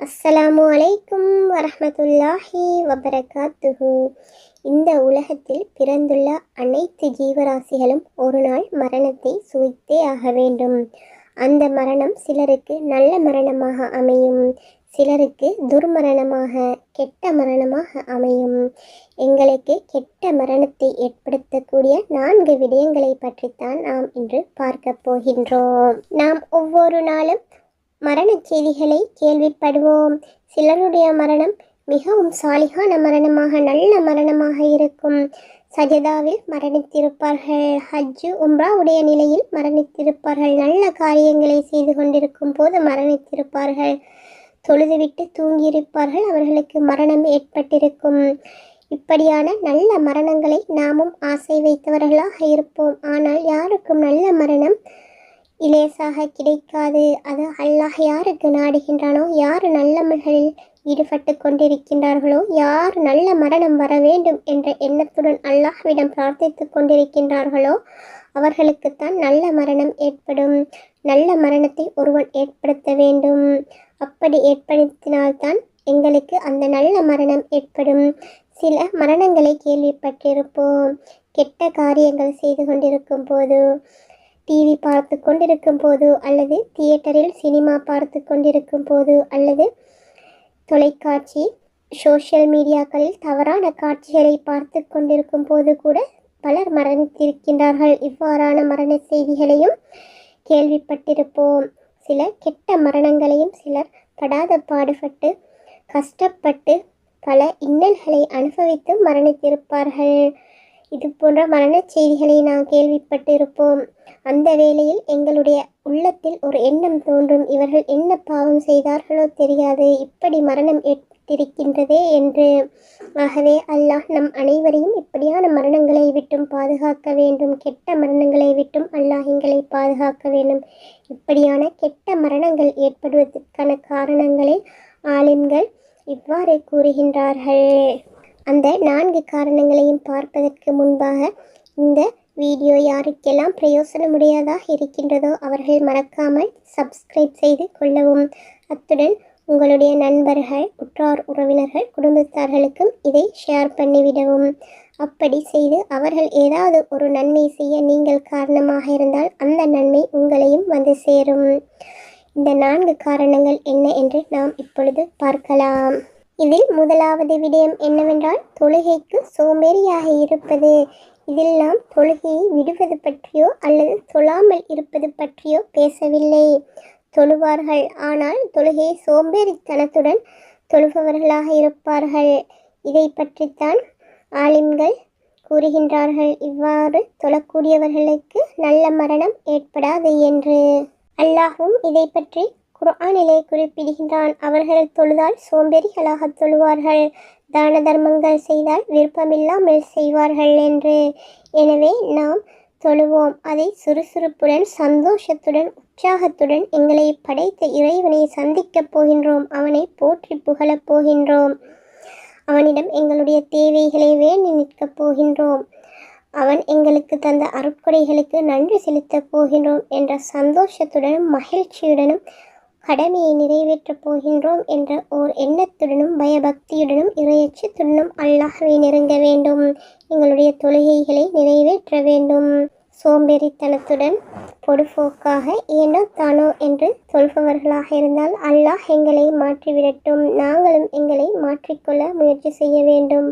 அஸ்ஸலாமு அலைக்கும் வரமத்துல்லாஹி வபரகாத்துஹு. இந்த உலகத்தில் பிறந்துள்ள அனைத்து ஜீவராசிகளும் ஒரு நாள் மரணத்தை சுவைத்தே ஆக வேண்டும். அந்த மரணம் சிலருக்கு நல்ல மரணமாக அமையும். சிலருக்கு துர்மரணமாக கெட்ட மரணமாக அமையும். எங்களுக்கு கெட்ட மரணத்தை ஏற்படுத்தக்கூடிய நான்கு விடயங்களை பற்றித்தான் நாம் இன்று பார்க்க போகின்றோம். நாம் ஒவ்வொரு நாளும் மரணச் செய்திகளை கேள்விப்படுவோம். சிலருடைய மரணம் மிகவும் சாலிகான மரணமாக நல்ல மரணமாக இருக்கும். சஜதாவில் மரணித்திருப்பார்கள். ஹஜ்ஜு உம்ராவுடைய நிலையில் மரணித்திருப்பார்கள். நல்ல காரியங்களை செய்து கொண்டிருக்கும் போது மரணித்திருப்பார்கள். தொழுதுவிட்டு தூங்கியிருப்பார்கள். அவர்களுக்கு மரணம் ஏற்பட்டிருக்கும். இப்படியான நல்ல மரணங்களை நாமும் ஆசை வைத்தவர்களாக இருப்போம். ஆனால் யாருக்கும் நல்ல மரணம் இலேசாக கிடைக்காது. அது அல்லாஹ் யாருக்கு நாடுகின்றானோ யார் நல்லமல்களில் ஈடுபட்டு கொண்டிருக்கின்றார்களோ யார் நல்ல மரணம் வர வேண்டும் என்ற எண்ணத்துடன் அல்லாஹ்விடம் பிரார்த்தித்து கொண்டிருக்கின்றார்களோ அவர்களுக்குத்தான் நல்ல மரணம் ஏற்படும். நல்ல மரணத்தை ஒருவன் ஏற்படுத்த வேண்டும். அப்படி ஏற்படுத்தினால்தான் எங்களுக்கு அந்த நல்ல மரணம் ஏற்படும். சில மரணங்களை கேள்விப்பட்டிருப்போம். கெட்ட காரியங்கள் செய்து கொண்டிருக்கும் போது டிவி பார்த்து கொண்டிருக்கும் போது அல்லது தியேட்டரில் சினிமா பார்த்து கொண்டிருக்கும் போது அல்லது தொலைக்காட்சி சோஷியல் மீடியாக்களில் தவறான காட்சிகளை பார்த்து கொண்டிருக்கும் போது கூட பலர் மரணித்திருக்கின்றார்கள் இவ்வாறான மரண செய்திகளையும் கேள்விப்பட்டிருப்போம். சில கெட்ட மரணங்களையும் சிலர் படாத பாடுபட்டு கஷ்டப்பட்டு பல இன்னல்களை அனுபவித்து மரணித்திருப்பார்கள். இது போன்ற மரணச் செய்திகளை நாம் கேள்விப்பட்டிருப்போம். அந்த வேளையில் எங்களுடைய உள்ளத்தில் ஒரு எண்ணம் தோன்றும். இவர்கள் என்ன பாவம் செய்தார்களோ தெரியாது. இப்படி மரணம் ஏற்பட்டிருக்கின்றதே என்று. ஆகவே அல்லாஹ் நம் அனைவரையும் இப்படியான மரணங்களை விட்டும் பாதுகாக்க வேண்டும். கெட்ட மரணங்களை விட்டும் அல்லாஹ் எங்களை பாதுகாக்க வேண்டும். இப்படியான கெட்ட மரணங்கள் ஏற்படுவதற்கான காரணங்களை ஆலிம்கள் இவ்வாறு கூறுகின்றார்கள். அந்த நான்கு காரணங்களையும் பார்ப்பதற்கு முன்பாக இந்த வீடியோ யாருக்கெல்லாம் பிரயோசனமுடையதாக இருக்கின்றதோ அவர்கள் மறக்காமல் சப்ஸ்கிரைப் செய்து கொள்ளவும். அத்துடன் உங்களுடைய நண்பர்கள் உற்றார் உறவினர்கள் குடும்பத்தார்களுக்கும் இதை ஷேர் பண்ணிவிடவும். அப்படி செய்து அவர்கள் ஏதாவது ஒரு நன்மை செய்ய நீங்கள் காரணமாக இருந்தால் அந்த நன்மை உங்களையும் வந்து சேரும். இந்த நான்கு காரணங்கள் என்ன என்று நாம் இப்பொழுது பார்க்கலாம். இதில் முதலாவது விடயம் என்னவென்றால் தொழுகைக்கு சோம்பேறியாக இருப்பது. இதில் நாம் தொழுகையை விடுவது பற்றியோ அல்லது தொழாமல் இருப்பது பற்றியோ பேசவில்லை. தொழுவார்கள். ஆனால் தொழுகையை சோம்பேறித்தனத்துடன் தொழுபவர்களாக இருப்பார்கள். இதை பற்றித்தான் ஆலிம்கள் கூறுகின்றார்கள். இவ்வாறு தொழக்கூடியவர்களுக்கு நல்ல மரணம் ஏற்படாது என்று. அல்லாஹும் இதை பற்றி குரானிலே குறிப்பிடுகின்றான் அவர்கள் தொழுதால் சோம்பேறிகளாக தொழுவார்கள். தான தர்மங்கள் செய்தால் விருப்பமில்லாமல் செய்வார்கள் என்று. எனவே நாம் தொழுவோம். அதை சுறுசுறுப்புடன் சந்தோஷத்துடன் உற்சாகத்துடன் எங்களை படைத்த இறைவனை சந்திக்கப் போகின்றோம். அவனை போற்றி புகழப் போகின்றோம். அவனிடம் எங்களுடைய தேவைகளை வேண்டி நிற்கப் போகின்றோம். அவன் எங்களுக்கு தந்த அருட்கொடைகளுக்கு நன்றி செலுத்தப் போகின்றோம் என்ற சந்தோஷத்துடனும் மகிழ்ச்சியுடனும் கடமையை நிறைவேற்றப் போகின்றோம் என்ற ஓர் எண்ணத்துடனும் பயபக்தியுடனும் இறையச்சத்துடனும் அல்லாஹவை நெருங்க வேண்டும். எங்களுடைய தொழுகைகளை நிறைவேற்ற வேண்டும். சோம்பேறித்தனத்துடன் பொடுபோக்காக ஏனோ தானோ என்று சொல்பவர்களாக இருந்தால் அல்லாஹ் எங்களை மாற்றிவிடட்டும். நாங்களும் எங்களை மாற்றிக்கொள்ள முயற்சி செய்ய வேண்டும்.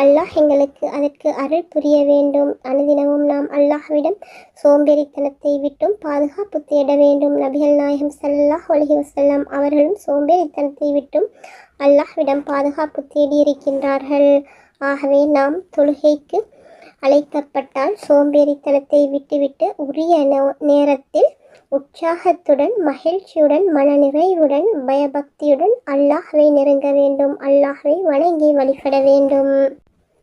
அல்லாஹ் எங்களுக்கு அதற்கு அருள் புரிய வேண்டும். அனுதினமும் நாம் அல்லாஹ்விடம் சோம்பேறித்தனத்தை விட்டும் பாதுகாப்பு தேட வேண்டும். நபிகள் நாயகம் சல்லாஹ் ஒலகி வசல்லாம் அவர்களும் சோம்பேறித்தனத்தை விட்டும் அல்லாஹ்விடம் பாதுகாப்பு தேடியிருக்கின்றார்கள். ஆகவே நாம் தொழுகைக்கு அழைக்கப்பட்டால் சோம்பேறித்தனத்தை விட்டுவிட்டு உரிய நேரத்தில் உற்சாகத்துடன் மகிழ்ச்சியுடன் மனநிறைவுடன் பயபக்தியுடன் அல்லாஹ்வை நெருங்க வேண்டும். அல்லாஹ்வை வணங்கி வழிபட வேண்டும்.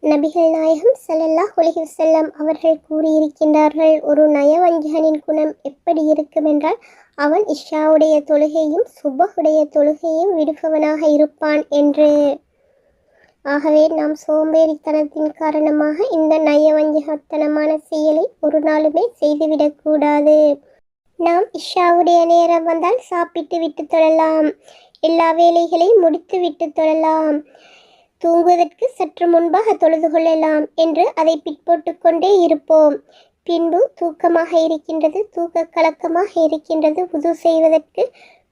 நபிகள் நாயகம் சல்லல்லாஹ் உலகி செல்லம் அவர்கள் கூறியிருக்கின்றார்கள் ஒரு நயவஞ்சகனின் குணம் எப்படி இருக்கும் என்றால் அவன் இஷாவுடைய தொழுகையும் சுபகுடைய தொழுகையும் விடுபவனாக இருப்பான் என்று. ஆகவே நாம் சோம்பேறித்தனத்தின் காரணமாக இந்த நயவஞ்சகத்தனமான செயலை ஒரு நாளுமே செய்துவிடக்கூடாது நாம் இஷாவுடைய நேரம் வந்தால் சாப்பிட்டு விட்டு தொழலாம் எல்லா வேலைகளையும் முடித்துவிட்டு தொழலாம். தூங்குவதற்கு சற்று முன்பாக தொழுது கொள்ளலாம் என்று அதை பிற்போட்டு கொண்டே இருப்போம். பின்பு தூக்கமாக இருக்கின்றது தூக்க கலக்கமாக இருக்கின்றது உது செய்வதற்கு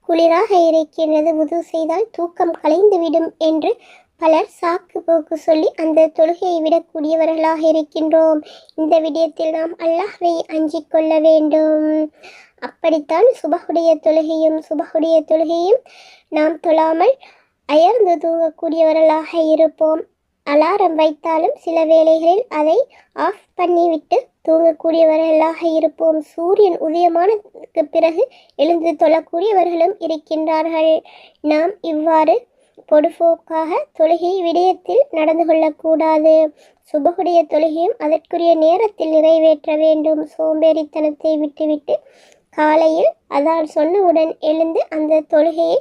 குளிராக இருக்கின்றது. உது செய்தால் தூக்கம் கலைந்துவிடும் என்று பலர் சாக்கு போக்கு சொல்லி அந்த தொழுகையை விடக்கூடியவர்களாக இருக்கின்றோம். இந்த விடயத்தில் நாம் அல்லாஹ்வை அஞ்சிக் கொள்ள வேண்டும். அப்படித்தான் சுபகுடைய தொழுகையும் சுபகுடைய தொழுகையும் நாம் தொழாமல் அயர்ந்து தூங்கக்கூடியவர்களாக இருப்போம். அலாரம் வைத்தாலும் சில வேளைகளில் அதை ஆஃப் பண்ணிவிட்டு தூங்கக்கூடியவர்களாக இருப்போம். சூரியன் உதயமானதுக்கு பிறகு எழுந்து தொழக்கூடியவர்களும் இருக்கின்றார்கள். நாம் இவ்வாறு பொடுபோக்காக தொழுகை விடயத்தில் நடந்து கொள்ளக்கூடாது. சுபகுடைய தொழுகையும் அதற்குரிய நேரத்தில் நிறைவேற்ற வேண்டும். சோம்பேறித்தனத்தை விட்டுவிட்டு காலையில் அதான் சொன்னவுடன் எழுந்து அந்த தொழுகையை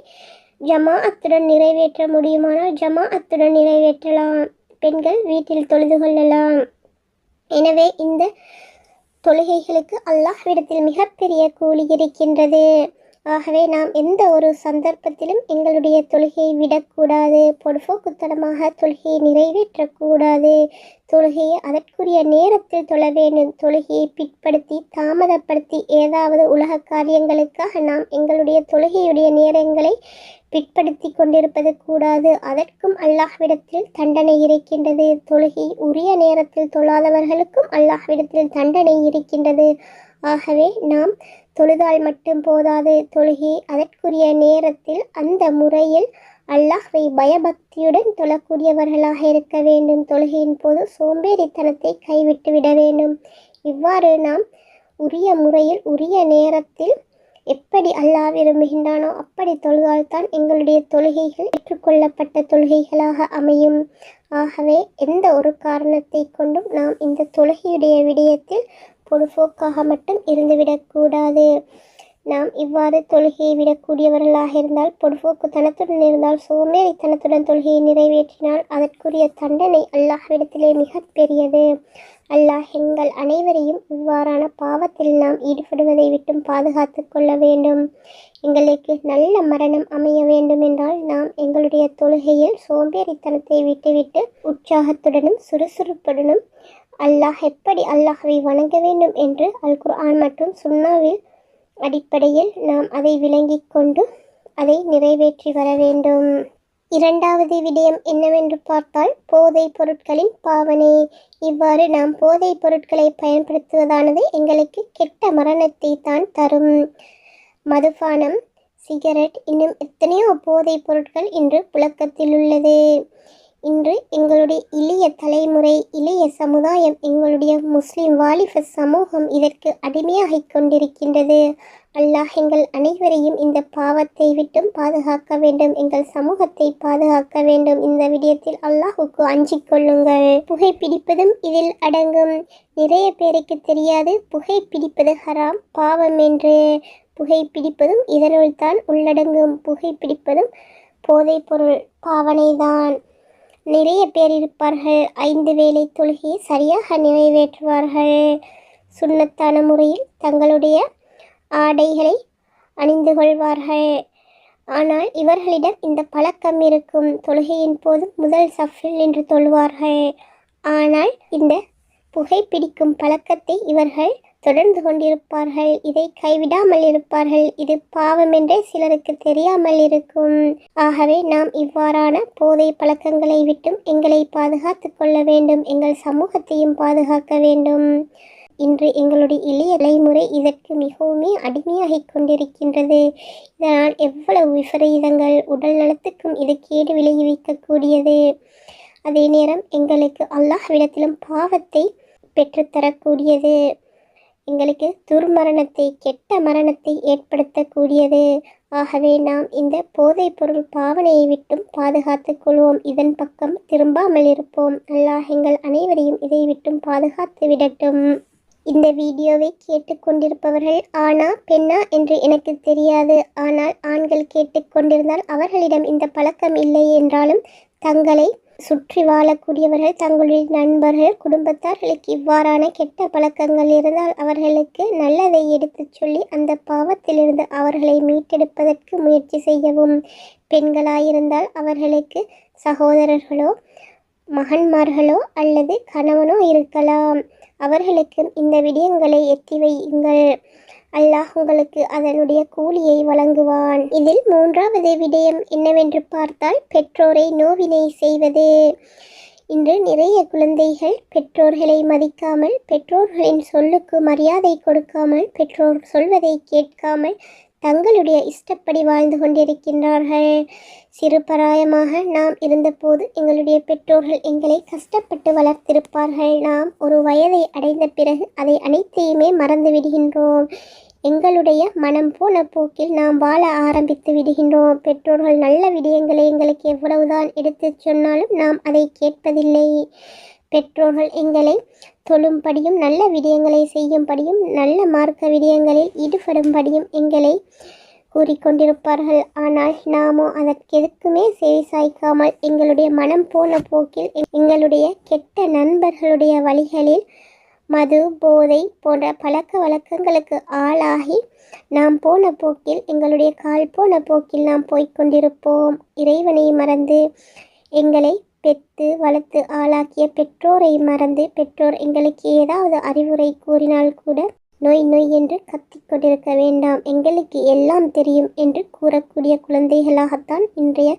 ஜமாஅத்துடன் நிறைவேற்ற முடியுமானால் ஜமாஅத்துடன் நிறைவேற்றலாம். பெண்கள் வீட்டில் தொழுது கொள்ளலாம். எனவே இந்த தொழுகைகளுக்கு அல்லாஹ்விடத்தில் மிகப்பெரிய கூலி இருக்கின்றது. ஆகவே நாம் எந்த ஒரு சந்தர்ப்பத்திலும் எங்களுடைய தொழுகையை விடக்கூடாது. பொடுபோக்குத்தனமாக தொழுகையை நிறைவேற்றக்கூடாது. தொழுகையை அதற்குரிய நேரத்தில் தொழ வேண்டும். தொழுகையை பிற்படுத்தி தாமதப்படுத்தி ஏதாவது உலக காரியங்களுக்காக நாம் எங்களுடைய தொழுகையுடைய நேரங்களை பிற்படுத்தி கொண்டிருப்பது கூடாது. அதற்கும் அல்லாஹ்விடத்தில் தண்டனை இருக்கின்றது. தொழுகை உரிய நேரத்தில் தொழாதவர்களுக்கும் அல்லாஹ்விடத்தில் தண்டனை இருக்கின்றது. ஆகவே நாம் தொழுதால் மட்டும் போதாது தொழுகை அதற்குரிய நேரத்தில் அந்த முறையில் அல்லாஹ்வை பயபக்தியுடன் தொழக்கூடியவர்களாக இருக்க வேண்டும். தொழுகையின் போது சோம்பேறித்தனத்தை கைவிட்டு விட வேண்டும். இவ்வாறு நாம் உரிய முறையில் உரிய நேரத்தில் எப்படி அல்லாஹ் விரும்புகின்றானோ அப்படி தொழுதால்தான் எங்களுடைய தொழுகைகள் ஏற்றுக்கொள்ளப்பட்ட தொழுகைகளாக அமையும். ஆகவே எந்த ஒரு காரணத்தை கொண்டும் நாம் இந்த தொழுகையுடைய விடயத்தில் பொழுபோக்காக மட்டும் இருந்துவிடக்கூடாது. நாம் இவ்வாறு தொழுகையை விடக்கூடியவர்களாக இருந்தால் பொடுபோக்குத்தனத்துடன் இருந்தால் சோம்பேறித்தனத்துடன் தொழுகையை நிறைவேற்றினால் அதற்குரிய தண்டனை அல்லாஹ்விடத்திலே மிக பெரியது. அல்லாஹ் எங்கள் அனைவரையும் இவ்வாறான பாவத்தில் நாம் ஈடுபடுவதை விட்டும் பாதுகாத்து கொள்ள வேண்டும். எங்களுக்கு நல்ல மரணம் அமைய வேண்டும் என்றால் நாம் எங்களுடைய தொழுகையில் சோம்பேறித்தனத்தை விட்டுவிட்டு உற்சாகத்துடனும் சுறுசுறுப்புடனும் அல்லாஹ் எப்படி அல்லாஹவை வணங்க வேண்டும் என்று அல் குர்ஆன் மற்றும் சுன்னாவில் அடிப்படையில் நாம் அதை விளங்கிக் கொண்டு அதை நிறைவேற்றி வர வேண்டும். இரண்டாவது விடயம் என்னவென்று பார்த்தால் போதைப் பொருட்களின் பாவனை. இவ்வாறு நாம் போதைப் பொருட்களை பயன்படுத்துவதானது எங்களுக்கு கெட்ட மரணத்தை தான் தரும். மதுபானம் சிகரெட் இன்னும் எத்தனையோ போதைப் பொருட்கள் இன்று புழக்கத்தில் உள்ளது. இன்று எங்களுடைய இளைய தலைமுறை இளைய சமுதாயம் எங்களுடைய முஸ்லிம் வாலிப சமூகம் இதற்கு அடிமையாகிக் கொண்டிருக்கின்றது. அல்லாஹ் எங்கள் அனைவரையும் இந்த பாவத்தை விட்டும் பாதுகாக்க வேண்டும் எங்கள் சமூகத்தை பாதுகாக்க வேண்டும். இந்த விடயத்தில் அல்லாஹுக்கு அஞ்சிக் கொள்ளுங்கள். புகைப்பிடிப்பதும் இதில் அடங்கும். நிறைய பேருக்கு தெரியாது புகைப்பிடிப்பது ஹராம் பாவம் என்று. புகைப்பிடிப்பதும் இதனுள் தான் உள்ளடங்கும். புகைப்பிடிப்பதும் போதைப்பொருள் பாவனைதான். நிறைய பேர் இருப்பார்கள். ஐந்து வேளை தொழுகையை சரியாக நிறைவேற்றுவார்கள். சுண்ணத்தான முறையில் தங்களுடைய ஆடைகளை அணிந்து கொள்வார்கள். ஆனால் இவர்களிடம் இந்த பழக்கம் இருக்கும். தொழுகையின் போது முதல் சஃபில் நின்று தொழுவார்கள். ஆனால் இந்த புகைப்பிடிக்கும் பழக்கத்தை இவர்கள் தொடர்ந்து கொண்டிருப்பார்கள். இதை கைவிடாமல் இருப்பார்கள். இது பாவம் என்றே சிலருக்கு தெரியாமல் இருக்கும். ஆகவே நாம் இவ்வாறான போதை பழக்கங்களை விட்டும் எங்களை பாதுகாத்து கொள்ள வேண்டும். எங்கள் சமூகத்தையும் பாதுகாக்க வேண்டும். இன்று எங்களுடைய இளைய தலைமுறை இதற்கு மிகவுமே அடிமையாகிக் கொண்டிருக்கின்றது. இதனால் எவ்வளவு விபரீதங்கள். உடல் நலத்துக்கும் இது கேடு விளைவிக்கக்கூடியது. அதே நேரம் எங்களுக்கு அல்லாஹ்விடத்திலும் பாவத்தை பெற்றுத்தரக்கூடியது. எங்களுக்கு துர்மரணத்தை கெட்ட மரணத்தை ஏற்படுத்தக்கூடியது. ஆகவே நாம் இந்த போதைப் பொருள் பாவனையை விட்டும் பாதுகாத்துக் கொள்வோம். இதன் பக்கம் திரும்பாமல் இருப்போம். அல்லாஹ் எங்கள் அனைவரையும் இதை விட்டும் பாதுகாத்து விடட்டும். இந்த வீடியோவை கேட்டுக்கொண்டிருப்பவர்கள் ஆனா பெண்ணா என்று எனக்கு தெரியாது. ஆனால் ஆண்கள் கேட்டுக்கொண்டிருந்தால் அவர்களிடம் இந்த பழக்கம் இல்லை என்றாலும் தங்களை சுற்றி வாழக்கூடியவர்கள் தங்களுடைய நண்பர்கள் குடும்பத்தார்களுக்கு இவ்வாறான கெட்ட பழக்கங்கள் இருந்தால் அவர்களுக்கு நல்லதை எடுத்துச் சொல்லி அந்த பாவத்திலிருந்து அவர்களை மீட்டெடுப்பதற்கு முயற்சி செய்யவும். பெண்களாயிருந்தால் அவர்களுக்கு சகோதரர்களோ மகன்மார்களோ அல்லது கணவனோ இருக்கலாம். அவர்களுக்கும் இந்த விடயங்களை எத்தி வையுங்கள். அல்லாஹ் உங்களுக்கு அதனுடைய கூலியை வழங்குவான். இதில் மூன்றாவது விடயம் என்னவென்று பார்த்தால் பெற்றோரை நோவினை செய்வது. இன்று நிறைய குழந்தைகள் பெற்றோர்களை மதிக்காமல் பெற்றோர்களின் சொல்லுக்கு மரியாதை கொடுக்காமல் பெற்றோர் சொல்வதை கேட்காமல் தங்களுடைய இஷ்டப்படி வாழ்ந்து கொண்டிருக்கின்றார்கள். சிறுபராயமாக நாம் இருந்தபோது எங்களுடைய பெற்றோர்கள் எங்களை கஷ்டப்பட்டு வளர்த்திருப்பார்கள். நாம் ஒரு வயதை அடைந்த பிறகு அதை அனைத்தையுமே மறந்து விடுகின்றோம். எங்களுடைய மனம் போன போக்கில் நாம் வாழ ஆரம்பித்து விடுகின்றோம். பெற்றோர்கள் நல்ல விடயங்களை எங்களுக்கு எவ்வளவுதான் எடுத்துச் சொன்னாலும் நாம் அதை கேட்பதில்லை. பெற்றோர்கள் எங்களை தொழும்படியும் நல்ல விடயங்களை செய்யும்படியும் நல்ல மார்க்க விடயங்களில் ஈடுபடும்படியும் எங்களை கூறிக்கொண்டிருப்பார்கள். ஆனால் நாமோ அதற்கு எதுக்குமே செவி சாய்க்காமல் எங்களுடைய மனம் போன போக்கில் எங்களுடைய கெட்ட நண்பர்களுடைய வழிகளில் மது போதை போன்ற பழக்க வழக்கங்களுக்கு ஆளாகி நாம் போன போக்கில் எங்களுடைய கால் போன போக்கில் நாம் போய்க்கொண்டிருப்போம் இறைவனை மறந்து எங்களை பெற்று வளர்த்து ஆளாக்கிய பெற்றோரை மறந்து பெற்றோர் எங்களுக்கு ஏதாவது அறிவுரை கூறினால் கூட நோய் நோய் என்று கத்திக்கொண்டிருக்க வேண்டாம். எங்களுக்கு எல்லாம் தெரியும் என்று கூறக்கூடிய குழந்தைகளாகத்தான் இன்றைய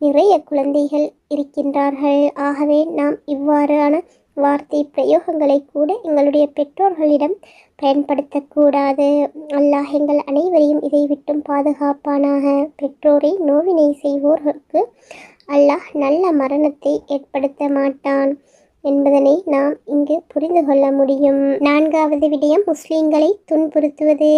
நிறைய குழந்தைகள் இருக்கின்றார்கள். ஆகவே நாம் இவ்வாறான வார்த்தை பிரயோகங்களை கூட எங்களுடைய பெற்றோர்களிடம் பயன்படுத்தக்கூடாது. அல்லாஹ் எங்கள் அனைவரையும் இதை விட்டும் பாதுகாப்பானாக. பெற்றோரை நோவினை செய்வோர்களுக்கு அல்லாஹ் நல்ல மரணத்தை ஏற்படுத்த மாட்டான் என்பதனை நாம் இங்கு புரிந்து கொள்ள முடியும். நான்காவது விடயம் முஸ்லீம்களை துன்புறுத்துவது.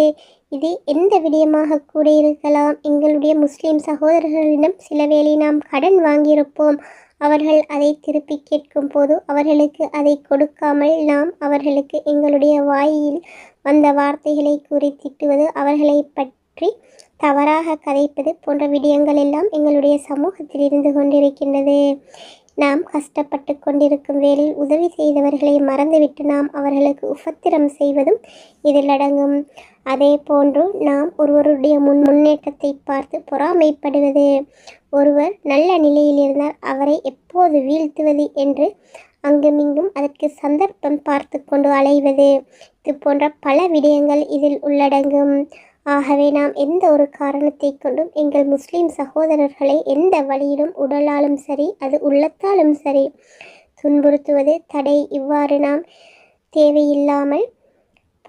இது எந்த விடயமாக கூட இருக்கலாம். எங்களுடைய முஸ்லீம் சகோதரர்களிடம் சில வேளை நாம் கடன் வாங்கியிருப்போம். அவர்கள் அதை திருப்பி கேட்கும் போது அவர்களுக்கு அதை கொடுக்காமல் நாம் அவர்களுக்கு எங்களுடைய வாயில் வந்த வார்த்தைகளை கூறி திட்டுவது அவர்களை பற்றி தவறாக கதைப்பது போன்ற விடயங்கள் எல்லாம் எங்களுடைய சமூகத்தில் இருந்து கொண்டிருக்கின்றது. நாம் கஷ்டப்பட்டு கொண்டிருக்கும் வேளையில் உதவி செய்தவர்களை மறந்துவிட்டு நாம் அவர்களுக்கு உபத்திரம் செய்வதும் இதில் அடங்கும். அதே போன்று நாம் ஒருவருடைய முன் முன்னேற்றத்தை பார்த்து பொறாமைப்படுவது. ஒருவர் நல்ல நிலையில் இருந்தால் அவரை எப்போது வீழ்த்துவது என்று அங்குமிங்கும் அதற்கு சந்தர்ப்பம் பார்த்து கொண்டு அலைவது. இது போன்ற பல விடயங்கள் இதில் உள்ளடங்கும். ஆகவே நாம் எந்த ஒரு காரணத்தை கொண்டும் எங்கள் முஸ்லீம் சகோதரர்களை எந்த வழியிலும் உடலாலும் சரி அது உள்ளத்தாலும் சரி துன்புறுத்துவது தடை. இவ்வாறு நாம் தேவையில்லாமல்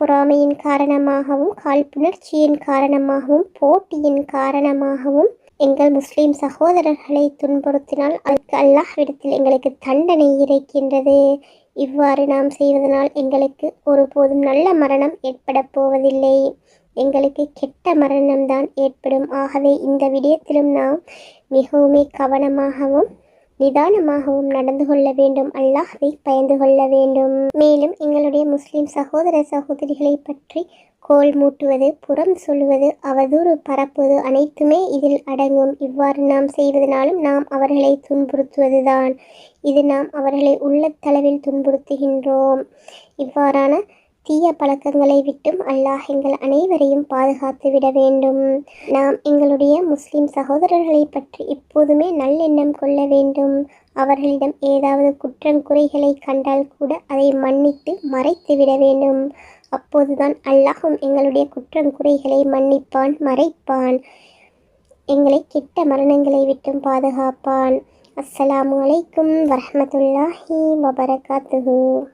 பொறாமையின் காரணமாகவும் காழ்ப்புணர்ச்சியின் காரணமாகவும் போட்டியின் காரணமாகவும் எங்கள் முஸ்லீம் சகோதரர்களை துன்புறுத்தினால் அதற்கு அல்லாஹ்விடத்தில் எங்களுக்கு தண்டனை இறைக்கின்றது இவ்வாறு நாம் செய்வதனால் எங்களுக்கு ஒருபோதும் நல்ல மரணம் ஏற்பட போவதில்லை. எங்களுக்கு கெட்ட மரணம்தான் ஏற்படும். ஆகவே இந்த விடயத்திலும் நாம் மிகவும் கவனமாகவும் நிதானமாகவும் நடந்து கொள்ள வேண்டும். அல்லாஹை பயந்து கொள்ள வேண்டும். மேலும் எங்களுடைய முஸ்லிம் சகோதர சகோதரிகளை பற்றி கோல் மூட்டுவது புறம் சொல்லுவது அவதூறு பரப்புவது அனைத்துமே இதில் அடங்கும். இவ்வாறு நாம் செய்வதனாலும் நாம் அவர்களை துன்புறுத்துவதுதான். இது நாம் அவர்களை உள்ளத்தளவில் துன்புறுத்துகின்றோம். இவ்வாறான தீய பழக்கங்களை விட்டும் அல்லாஹ் எங்கள் அனைவரையும் பாதுகாத்து விட வேண்டும். நாம் எங்களுடைய முஸ்லிம் சகோதரர்களை பற்றி எப்போதுமே நல்லெண்ணம் கொள்ள வேண்டும். அவர்களிடம் ஏதாவது குற்றம் குறைகளை கண்டால் கூட அதை மன்னித்து மறைத்து விட வேண்டும். அப்போதுதான் அல்லாஹும் எங்களுடைய குற்றம் குறைகளை மன்னிப்பான் மறைப்பான். எங்களை கெட்ட மரணங்களை விட்டும் பாதுகாப்பான். அஸ்ஸலாமு அலைக்கும் வரமத்துல்லாஹி வபரகாத்துஹு.